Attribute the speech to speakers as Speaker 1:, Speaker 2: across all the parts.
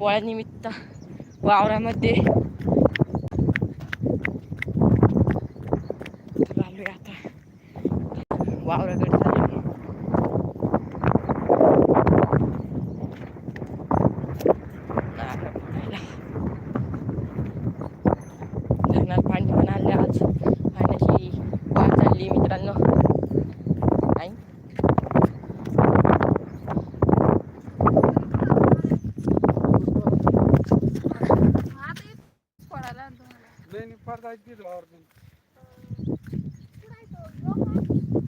Speaker 1: पोळ्यानिमित्त वावरामध्ये आलोय आता. वावराकडे
Speaker 2: जायचं तिथं वावर नाही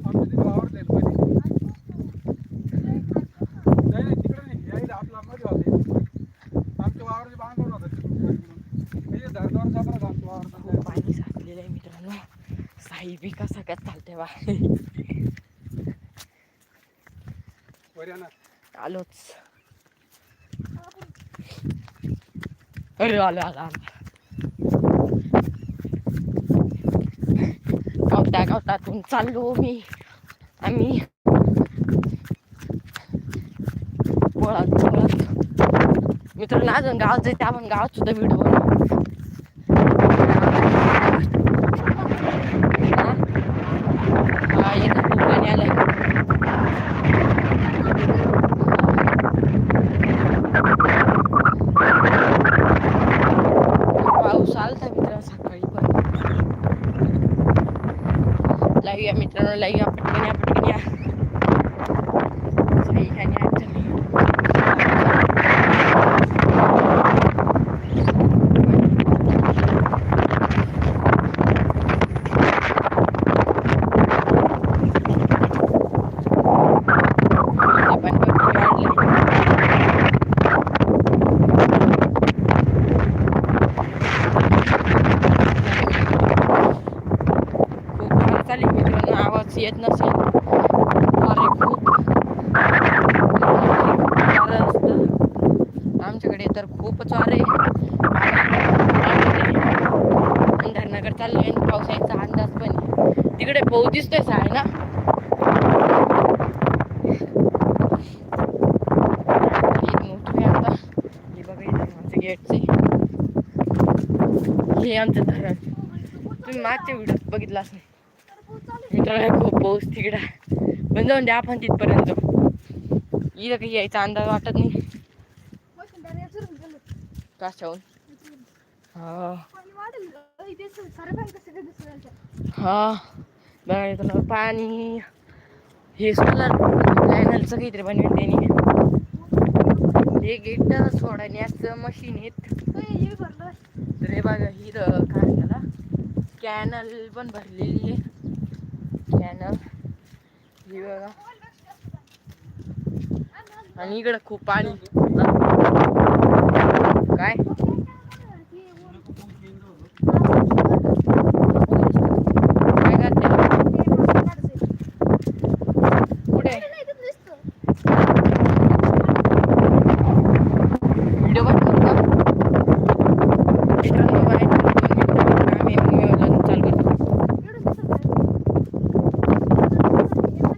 Speaker 2: आमच्या पहिले नाही नाही तिकडे नाही. आपला मध्ये होते आमच्या वावरचे बांधून होता हे धरणावर जातात आमच्या वावर
Speaker 1: पाणी साचलेलं आहे मित्रांनो. साई बी कसा काय चालते बा.
Speaker 2: हरियाणा
Speaker 1: आलोच. अरे आलो आलो आलो. त्या गावतातून चाललो मी. आम्ही पळत पळत. मित्रांनो अजून गावात जायचं आपण गावात सुद्धा व्हिडिओ बनवू. हा? la vida, mientras no la digan pequeña, pequeña. येत नसेल. वारे खूप. वारं असतं. आमच्याकडे तर खूपच वारे आणि धरणाकडे चाललोय आणि पावसाचा अंदाज पण आहे. तिकडे पाऊस दिसतोय आहे ना ईद मोठी आहे आता. हे गेटचे हे आमचं धरण. तुम्ही मागच्या व्हिडिओ बघितलाच नाही मित्रांनो खूप पाऊस तिकडा. पण जाऊन द्या आपण तिथपर्यंत इथं काही यायचा अंदाज वाटत नाही. कशाहून? हा. हा. बघा मित्रांनो पाणी. हे सोलर पॅनलचं काहीतरी बनवेल त्यांनी. हे गेट सोडण्याचं मशीन आहेत. तर हे बघा ही काय त्याला कॅनल पण भरलेली आहे. कॅनल ही बघा. आणि इकडं खूप पाणी. काय?